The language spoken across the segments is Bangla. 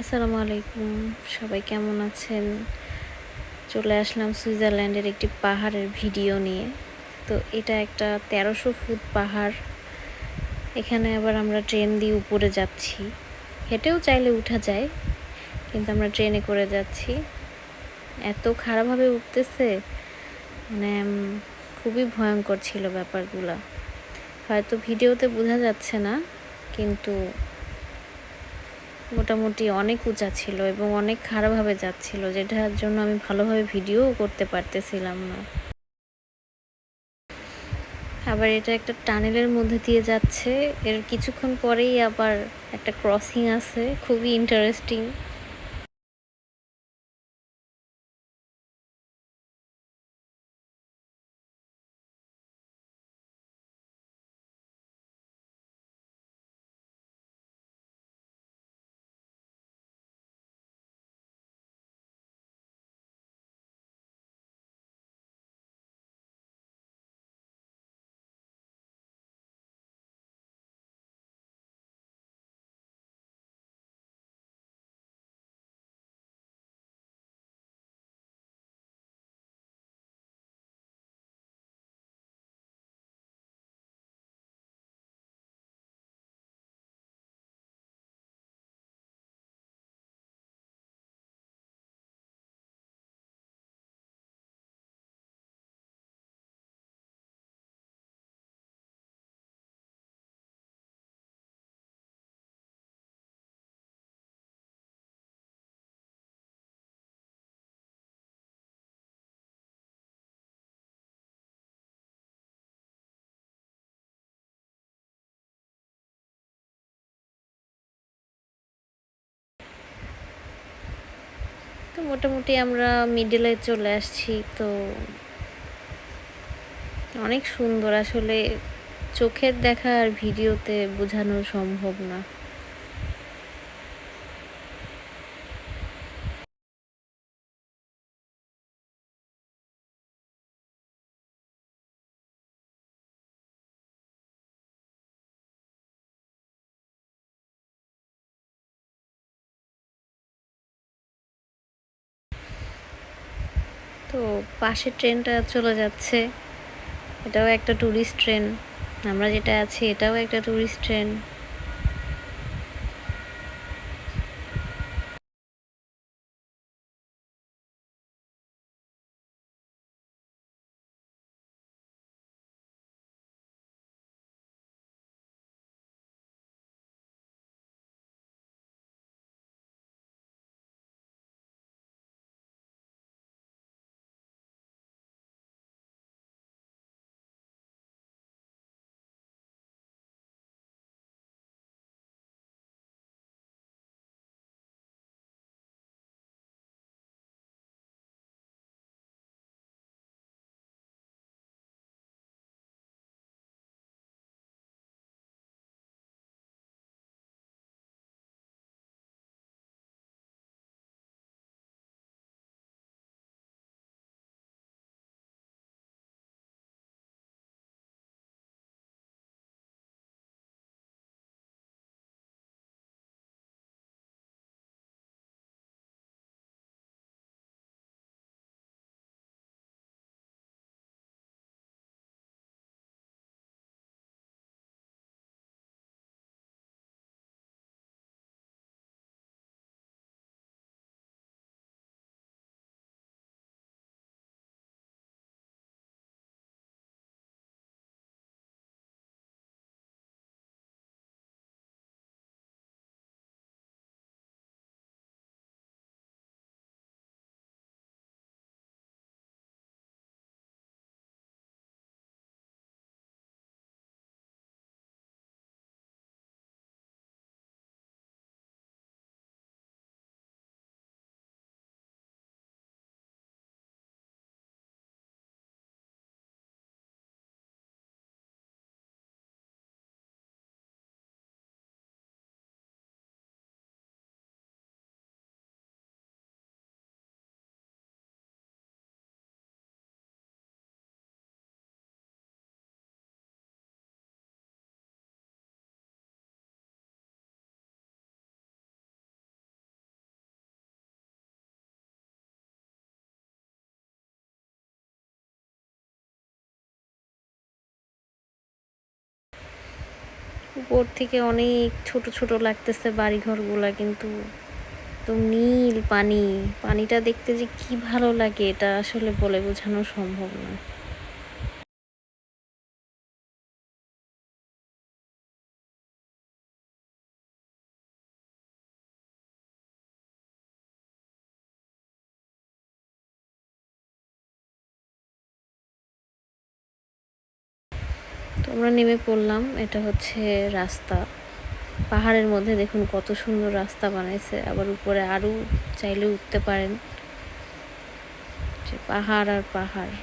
আসসালামু আলাইকুম। সবাই কেমন আছেন? চলে আসলাম সুইজারল্যান্ডের একটি পাহাড়ের ভিডিও নিয়ে। তো এটা একটা তেরোশো ফুট পাহাড়। এখানে আবার আমরা ট্রেন দিয়ে উপরে যাচ্ছি। হেঁটেও চাইলে উঠা যায়, কিন্তু আমরা ট্রেনে করে যাচ্ছি। এত খারাপভাবে উঠতেছে মানে খুবই ভয়ঙ্কর ছিল ব্যাপারগুলো। হয়তো ভিডিওতে বোঝা যাচ্ছে না, কিন্তু মোটামুটি অনেক উঁচা ছিল এবং অনেক খারাপভাবে যাচ্ছিল, যেটার জন্য আমি ভালোভাবে ভিডিও করতে পারতেছিলাম না। আবার এটা একটা টানেলের মধ্যে দিয়ে যাচ্ছে, এর কিছুক্ষণ পরেই আবার একটা ক্রসিং আছে, খুবই ইন্টারেস্টিং মোটামুটি আমরা মিডলে চলে আসছি, তো অনেক সুন্দর। আসলে চোখের দেখা আর ভিডিওতে বোঝানো সম্ভব না। তো পাশের ট্রেনটা চলে যাচ্ছে। এটাও একটা ট্যুরিস্ট ট্রেন আমরা যেটা আছি এটাও একটা টুরিস্ট ট্রেন উপর থেকে অনেক ছোট ছোট লাগতেছে বাড়িঘরগুলা, কিন্তু একদম নীল পানি, পানিটা দেখতে যে কি ভালো লাগে এটা আসলে বলে বোঝানো সম্ভব না। আমরা নেমে পড়লাম, এটা হচ্ছে রাস্তা। পাহাড়ের মধ্যে দেখুন কত সুন্দর রাস্তা বানাইছে, আবার উপরে আরও চাইলে উঠতে পারেন। পাহাড় আর পাহাড়।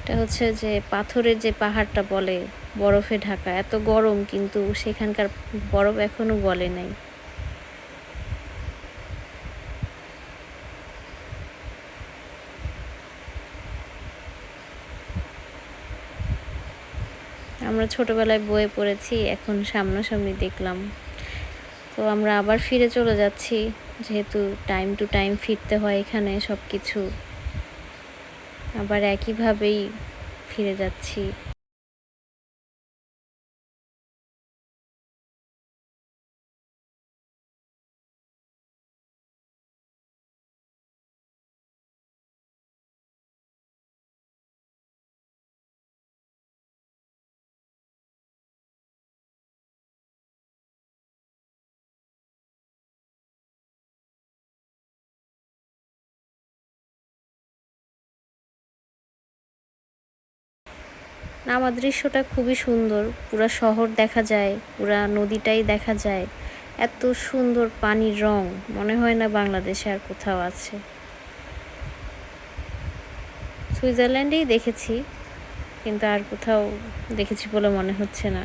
এটা হচ্ছে যে পাথরের যে পাহাড়টা বলে, বরফে ঢাকা। এত গরম কিন্তু সেখানকার বরফ এখনও গলে নাই। আমরা ছোটবেলায় বয়ে পড়েছি, এখন সামনাসামনি দেখলাম। তো আমরা আবার ফিরে চলে যাচ্ছি, যেহেতু টাইম টু টাইম ফিরতে হয় এখানে সব কিছু আবার একইভাবেই ফিরে যাচ্ছি। নামার দৃশ্যটা খুবই সুন্দর। পুরা শহর দেখা যায়, পুরা নদীটাই দেখা যায়। এত সুন্দর পানির রং, মনে হয় না বাংলাদেশে আর কোথাও আছে। সুইজারল্যান্ডেই দেখেছি, কিন্তু আর কোথাও দেখেছি বলে মনে হচ্ছে না।